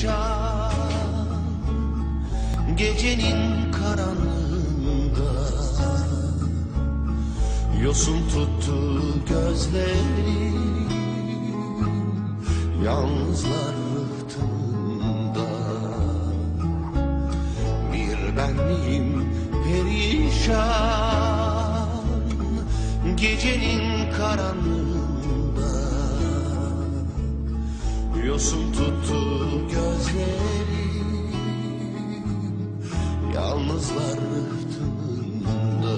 perişan Gecenin karanlığında Yosun tuttu gözleri Yalnızlar rıhtımında Bir benliğim perişan? Gecenin karanlığında Yosun tuttu gözlerim Yalnızlar rıhtımında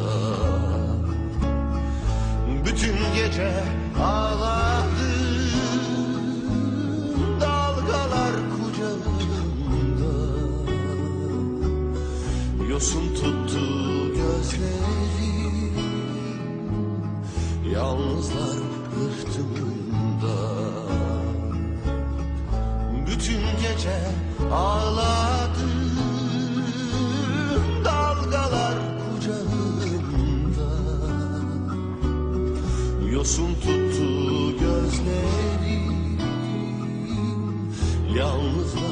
Bütün gece ağladım Dalgalar kucağımda. Yosun tuttu gözlerim Yalnızlar rıhtımında gece ağladım Dalgalar kucağımda Yosun tuttu gözlerim Yalnızlar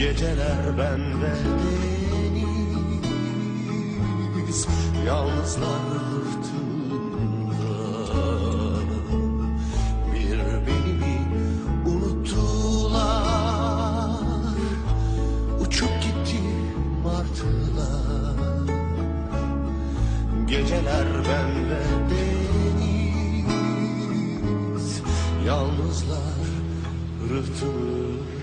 Geceler bende deniz Yalnızlar rıhtımda Bir beni mi unuttular Uçup gitti martılar Geceler bende deniz Yalnızlar rıhtımda